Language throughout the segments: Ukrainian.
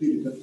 对的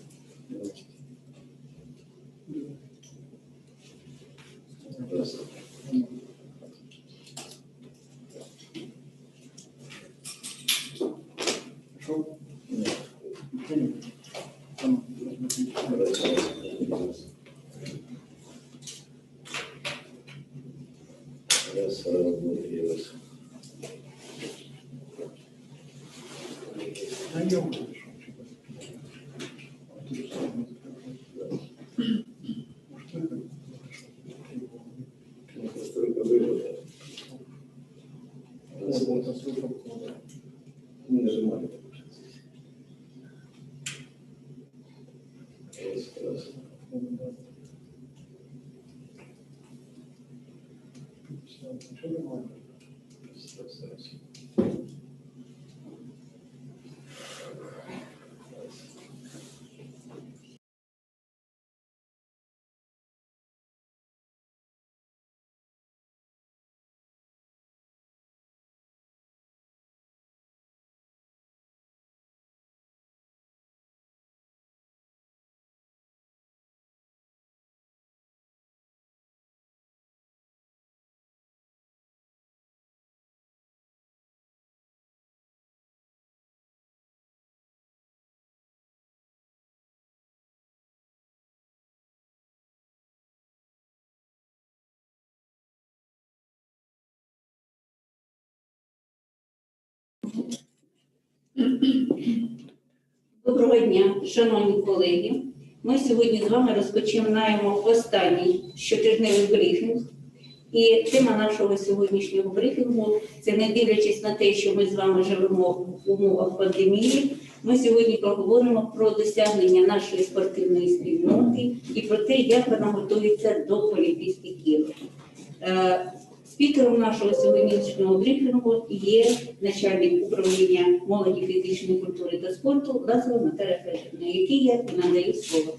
Доброго дня, шановні колеги. Ми сьогодні з вами розпочинаємо останній щотижневий брифінг. І тема нашого сьогоднішнього брифінгу це не дивлячись на те, що ми з вами живемо в умовах пандемії. Ми сьогодні поговоримо про досягнення нашої спортивної спільноти і про те, як вона готується до Олімпійських ігор. Спікером нашого сьогоднішнього брифінгу є начальник управління молоді фізичної культури та спорту Лазова Наталя Федорівна, який я надаю слово.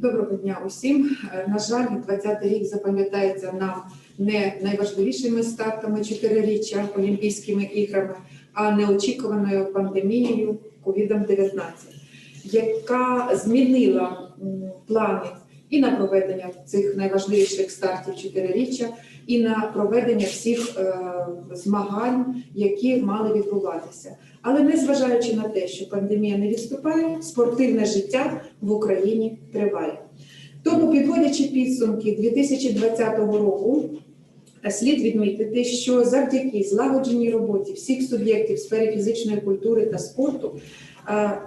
Доброго дня усім. Е, На жаль, 20-й рік запам'ятається нам не найважливішими стартами чотириріччя Олімпійськими іграми, а неочікуваною пандемією COVID-19, яка змінила плани і на проведення цих найважливіших стартів чотириріччя, і на проведення всіх е, змагань, які мали відбуватися. Але незважаючи на те, що пандемія не відступає, спортивне життя в Україні триває. Тому, підводячи підсумки 2020 року, слід відмітити, що завдяки злагодженій роботі всіх суб'єктів в сфері фізичної культури та спорту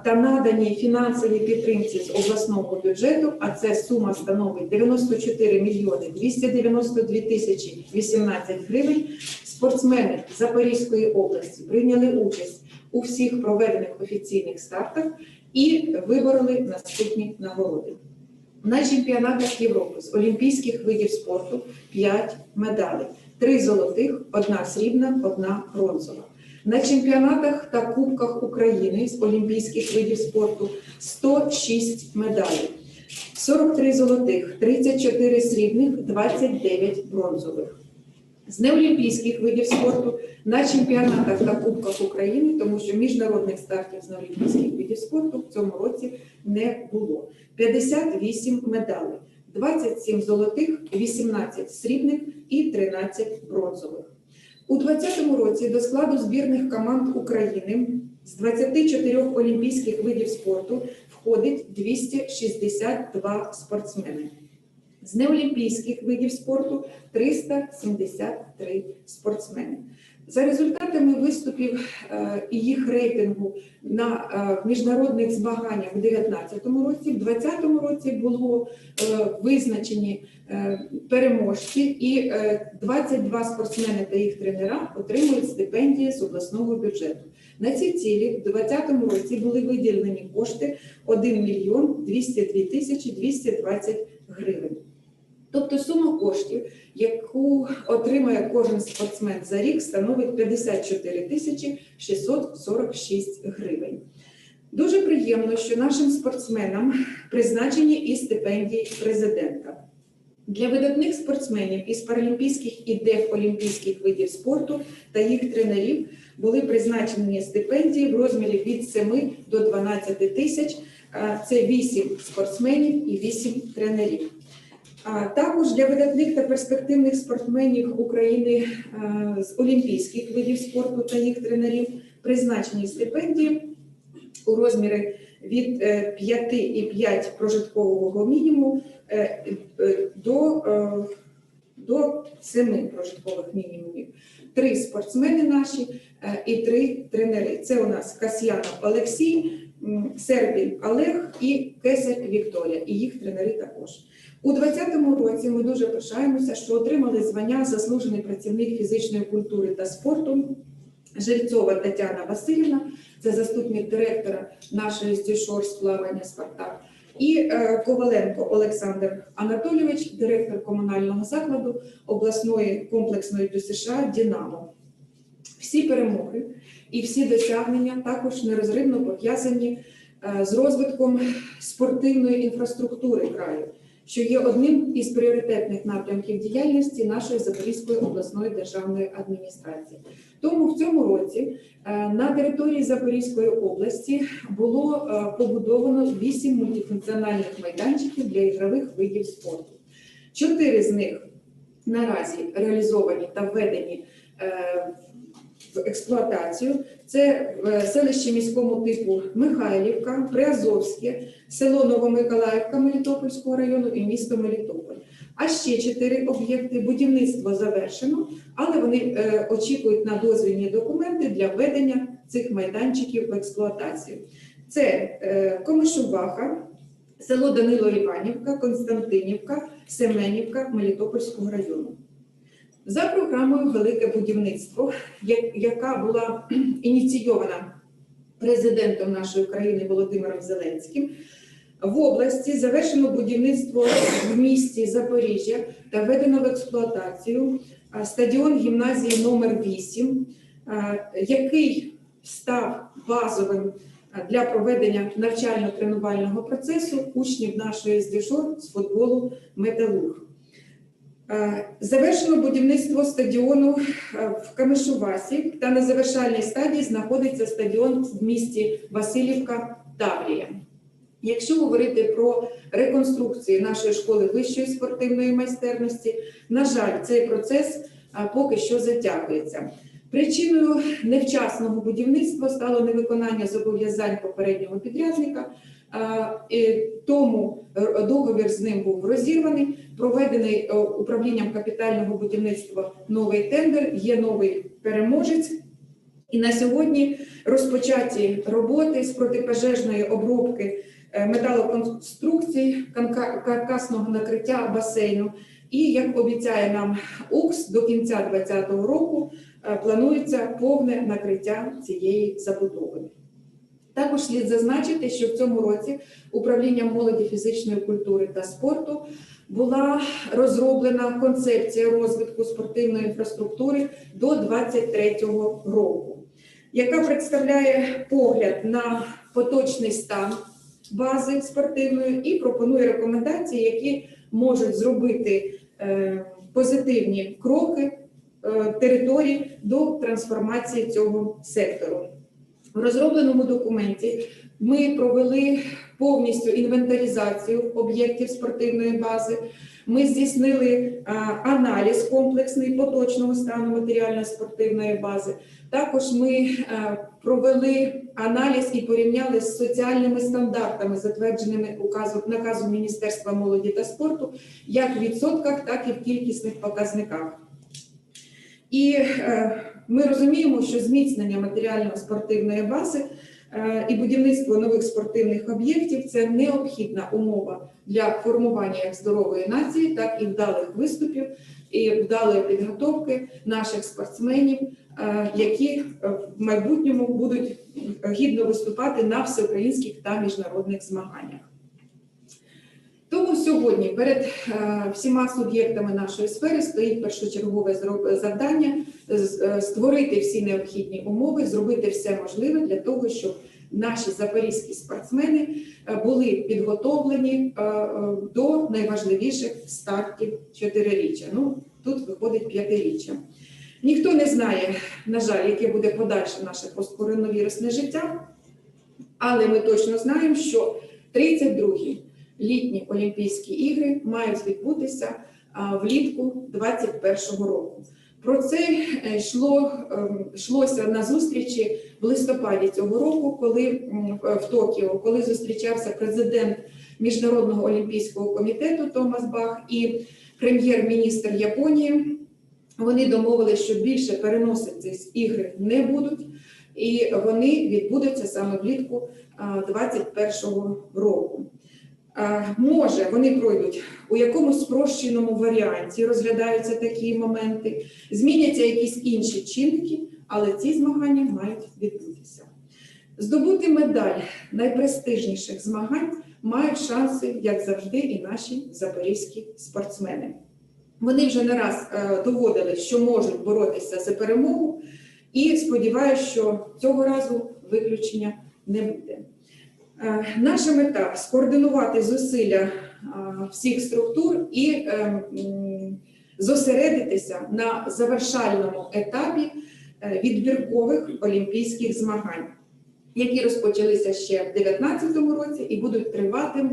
та наданій фінансовій підтримці з обласного бюджету, а це сума становить 94 мільйони 292 тисячі 18 гривень, спортсмени Запорізької області прийняли участь у всіх проведених офіційних стартах і вибороли наступні нагороди. На чемпіонатах Європи з олімпійських видів спорту 5 медалей, 3 золотих, 1 срібна, 1 бронзова. На чемпіонатах та кубках України з олімпійських видів спорту 106 медалей, 43 золотих, 34 срібних, 29 бронзових. З неолімпійських видів спорту на чемпіонатах та кубках України, тому що міжнародних стартів з неолімпійських видів спорту в цьому році не було. 58 медалей, 27 золотих, 18 срібних і 13 бронзових. У 2020 році до складу збірних команд України з 24 олімпійських видів спорту входить 262 спортсмени. З неолімпійських видів спорту 373 спортсмени. За результатами виступів е, і їх рейтингу на е, міжнародних змаганнях у 2019 році, в 2020 році було е, визначені переможці, і е, 22 спортсмени та їх тренера отримують стипендії з обласного бюджету. На ці цілі в 2020 році були виділені кошти 1 мільйон 202 тисячі 220 гривень. Тобто сума коштів, яку отримає кожен спортсмен за рік, становить 54 тисячі 646 гривень. Дуже приємно, що нашим спортсменам призначені і стипендії президента. Для видатних спортсменів із паралімпійських і дефолімпійських видів спорту та їх тренерів були призначені стипендії в розмірі від 7 до 12 тисяч. Це 8 спортсменів і 8 тренерів. Також для видатних та перспективних спортсменів України е, з олімпійських видів спорту та їх тренерів призначені стипендії у розмірі від 5,5 прожиткового мінімуму е, е, до, е, до 7 прожиткових мінімумів. Три спортсмени наші е, і три тренери. Це у нас Касьянов Олексій, м, Сербін Олег і Кесар Вікторія, і їх тренери також. У 2020 році ми дуже пишаємося, що отримали звання заслужений працівник фізичної культури та спорту. Жильцова Тетяна Васильівна, це заступник директора нашої стішор з плавання Спартак, і е, Коваленко Олександр Анатолійович, директор комунального закладу обласної комплексної ДЮСШ Дінамо. Всі перемоги і всі досягнення також нерозривно пов'язані е, з розвитком спортивної інфраструктури краю, що є одним із пріоритетних напрямків діяльності нашої Запорізької обласної державної адміністрації. Тому в цьому році е, на території Запорізької області було е, побудовано вісім мультифункціональних майданчиків для ігрових видів спорту. Чотири з них наразі реалізовані та введені е, в експлуатацію. Це в селищі міському типу Михайлівка, Приазовське, село Новомиколаївка Мелітопольського району і місто Мелітополь. А ще чотири об'єкти будівництво завершено, але вони е, очікують на дозвільні документи для введення цих майданчиків в експлуатацію. Це е, Комишубаха, село Данило Іванівка, Константинівка, Семенівка Мелітопольського району. За програмою Велике будівництво, яка була ініційована президентом нашої країни Володимиром Зеленським, в області завершено будівництво в місті Запоріжжя та введено в експлуатацію стадіон гімназії номер 8, який став базовим для проведення навчально-тренувального процесу учнів нашої СДЖОР з футболу Металург. Е, Завершено будівництво стадіону е, в Камишувасі та на завершальній стадії знаходиться стадіон в місті Васильівка Таврія. Якщо говорити про реконструкцію нашої школи вищої спортивної майстерності, на жаль, цей процес поки що затягується. Причиною невчасного будівництва стало невиконання зобов'язань попереднього підрядника, тому е, договір з ним був розірваний. Проведений е, управлінням капітального будівництва новий тендер, є новий переможець. І на сьогодні розпочаті роботи з протипожежної обробки е, металоконструкцій, каркасного накриття басейну. І як обіцяє нам УКС, до кінця 2020 року планується повне накриття цієї забудови. Також слід зазначити, що в цьому році управлінням молоді фізичної культури та спорту була розроблена концепція розвитку спортивної інфраструктури до 2023 року, яка представляє погляд на поточний стан бази спортивної і пропонує рекомендації, які можуть зробити е, позитивні кроки е, території до трансформації цього сектору. В розробленому документі ми провели повністю інвентаризацію об'єктів спортивної бази. Ми здійснили аналіз комплексний поточного стану матеріально-спортивної бази. Також ми провели аналіз і порівняли з соціальними стандартами, затвердженими указом наказом Міністерства молоді та спорту, як в відсотках, так і в кількісних показниках. І е, ми розуміємо, що зміцнення матеріально-спортивної бази е, і будівництво нових спортивних об'єктів це необхідна умова для формування як здорової нації, так і вдалих виступів і вдалої підготовки наших спортсменів, е, які в майбутньому будуть гідно виступати на всеукраїнських та міжнародних змаганнях. Тому сьогодні перед е, всіма суб'єктами нашої сфери стоїть першочергове завдання е, створити всі необхідні умови, зробити все можливе для того, щоб наші запорізькі спортсмени е, були підготовлені до найважливіших стартів чотириріччя. Ну тут виходить п'ятиріччя. Ніхто не знає, на жаль, яке буде подальше наше посткоронавірусне життя, але ми точно знаємо, що 32-й літні Олімпійські ігри мають відбутися влітку 2021 року. Про це е, йшло, ем, йшлося на зустрічі в листопаді цього року, коли в Токіо, коли зустрічався президент Міжнародного олімпійського комітету Томас Бах і прем'єр-міністр Японії. Вони домовилися, що більше переносити ігри не будуть, і вони відбудуться саме влітку 2021 року. Може, вони пройдуть у якомусь спрощеному варіанті, розглядаються такі моменти, зміняться якісь інші чинники, але ці змагання мають відбутися. Здобути медаль найпрестижніших змагань мають шанси, як завжди, і наші запорізькі спортсмени. Вони вже не раз е, доводили, що можуть боротися за перемогу, і сподіваюся, що цього разу виключення не буде. Е, Наша мета скоординувати зусилля е, всіх структур і е, зосередитися на завершальному етапі відбіркових олімпійських змагань, які розпочалися ще в 2019 році і будуть тривати,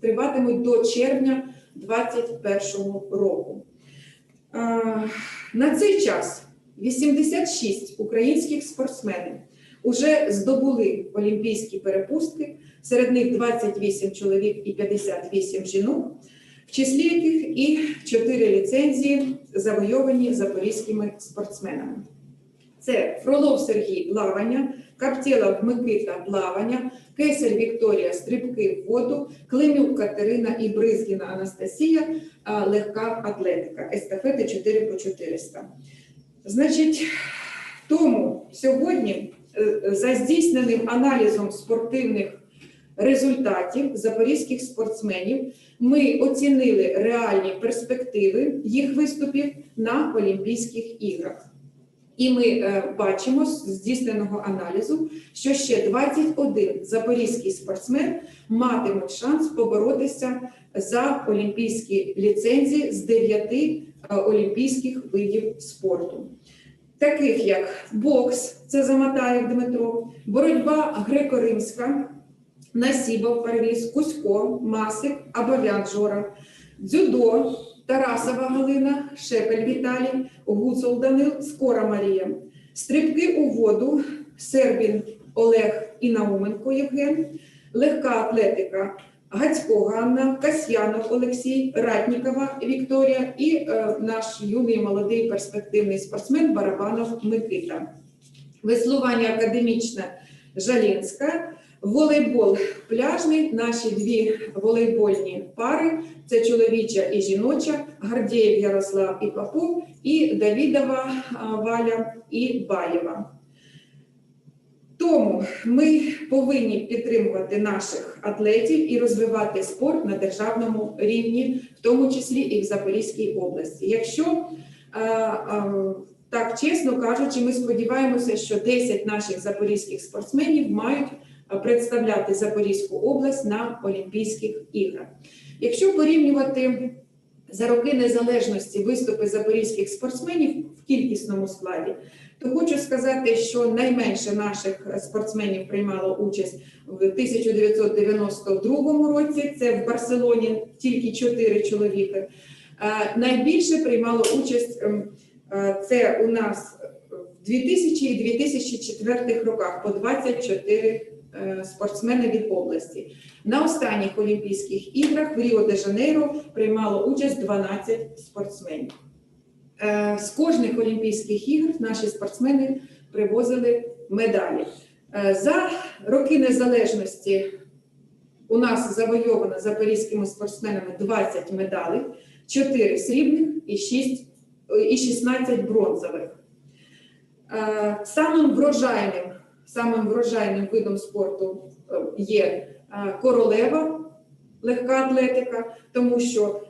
триватимуть до червня 2021 року. На цей час 86 українських спортсменів вже здобули олімпійські перепустки, серед них 28 чоловік і 58 жінок, в числі яких і 4 ліцензії завойовані запорізькими спортсменами. Це Фролов Сергій плавання, Каптєлов Микита плавання, Кесар Вікторія стрибки в воду, Климюк Катерина і Бризгіна Анастасія легка атлетика, естафети 4 по 400. Значить, тому сьогодні за здійсненим аналізом спортивних результатів запорізьких спортсменів ми оцінили реальні перспективи їх виступів на Олімпійських іграх. І ми е, бачимо з здійсненого аналізу, що ще 21 запорізький спортсмен матимуть шанс поборотися за олімпійські ліцензії з 9 е, олімпійських видів спорту, таких як бокс, це Заматаєв Дмитро, боротьба греко-римська, Насібов Парвіз, Кузько, Масик, Абовян Жора, дзюдо, Тарасова Галина, Шепель Віталій, Гуцул Данил, Скора Марія, стрибки у воду, Сербін Олег і Науменко Євген, легка атлетика, Гацько Ганна, Касьянов Олексій, Ратнікова Вікторія і е, наш юний молодий перспективний спортсмен Барабанов Микита. Веслування академічне Жалінська, волейбол пляжний. Наші дві волейбольні пари це чоловіча і жіноча, Гардієв Ярослав і Попов, і Давідова Валя і Баєва. Тому ми повинні підтримувати наших атлетів і розвивати спорт на державному рівні, в тому числі і в Запорізькій області. Якщо е, е, так чесно кажучи, ми сподіваємося, що 10 наших запорізьких спортсменів мають представляти Запорізьку область на Олімпійських іграх. Якщо порівнювати за роки незалежності виступи запорізьких спортсменів в кількісному складі, то хочу сказати, що найменше наших спортсменів приймало участь в 1992 році. Це в Барселоні тільки 4 чоловіки. Е, Найбільше приймало участь ем, е, це у нас в 2000 і 2004 роках по 24 е, спортсмени від області. На останніх Олімпійських іграх в Ріо-де-Жанейро приймало участь 12 спортсменів. Е, З кожних Олімпійських ігр наші спортсмени привозили медалі. Е, За роки незалежності у нас завойовано запорізькими спортсменами 20 медалей, 4 срібних і 6 і 16 бронзових. Е, Самим врожайним, самим врожайним видом спорту є королева легка атлетика, тому що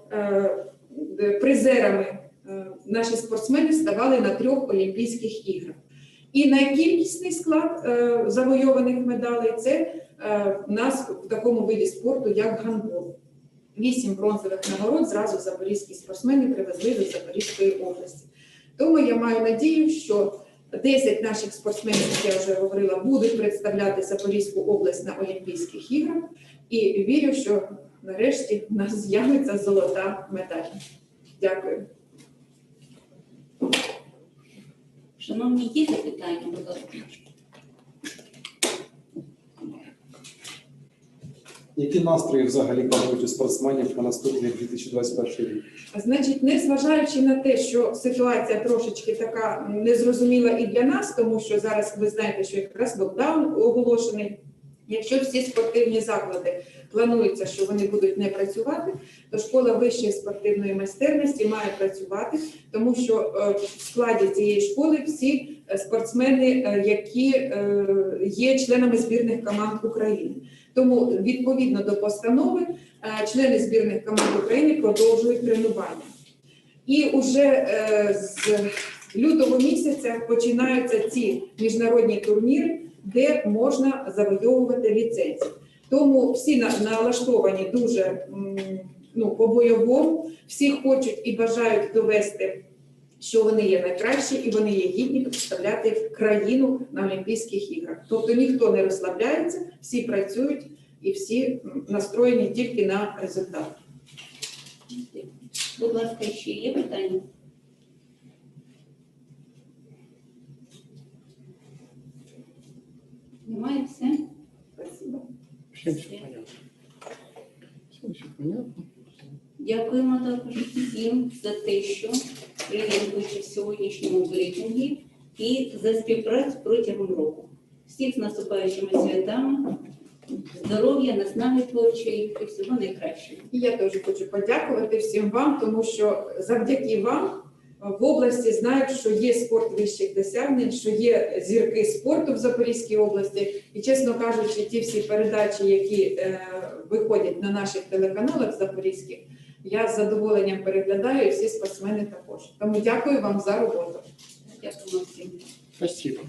призерами наші спортсмени ставали на трьох Олімпійських іграх. І найкількісний склад е, завойованих медалей це е, в нас в такому виді спорту, як гандбол. Вісім бронзових нагород зразу запорізькі спортсмени привезли до Запорізької області. Тому я маю надію, що 10 наших спортсменів, як я вже говорила, будуть представляти Запорізьку область на Олімпійських іграх. І вірю, що нарешті в нас з'явиться золота медаль. Дякую. Шановні, є запитання, будь ласка. Які настрої взагалі кажуть у спортсменів на наступний 2021 рік? Значить, незважаючи на те, що ситуація трошечки така незрозуміла і для нас, тому що зараз ви знаєте, що якраз локдаун оголошений. Якщо всі спортивні заклади планується, що вони будуть не працювати, то школа вищої спортивної майстерності має працювати, тому що е, в складі цієї школи всі е, спортсмени, е, які є членами збірних команд України. Тому відповідно до постанови члени збірних команд України продовжують тренування. І вже з лютого місяця починаються ці міжнародні турніри, де можна завойовувати ліцензії. Тому всі налаштовані дуже ну, по-бойовому, всі хочуть і бажають довести, що вони є найкращі і вони є гідні представляти країну на Олімпійських іграх. Тобто ніхто не розслабляється, всі працюють і всі настроєні тільки на результат. Будь ласка, ще є питання? Немає все? Спасибо. Всем все понятно. Всем все понятно. Дякуємо також всім за те, що прийняли участь в сьогоднішньому брифінгі і за співпрацю протягом року. Всіх з наступаючими святами, здоров'я, наснаги творчої і всього найкращого. І я теж хочу подякувати всім вам, тому що завдяки вам в області знають, що є спорт вищих досягнень, що є зірки спорту в Запорізькій області. І чесно кажучи, ті всі передачі, які е, виходять на наших телеканалах запорізьких, я з задоволенням переглядаю і всі спортсмени також. Тому дякую вам за роботу. Дякую всім. Спасибо.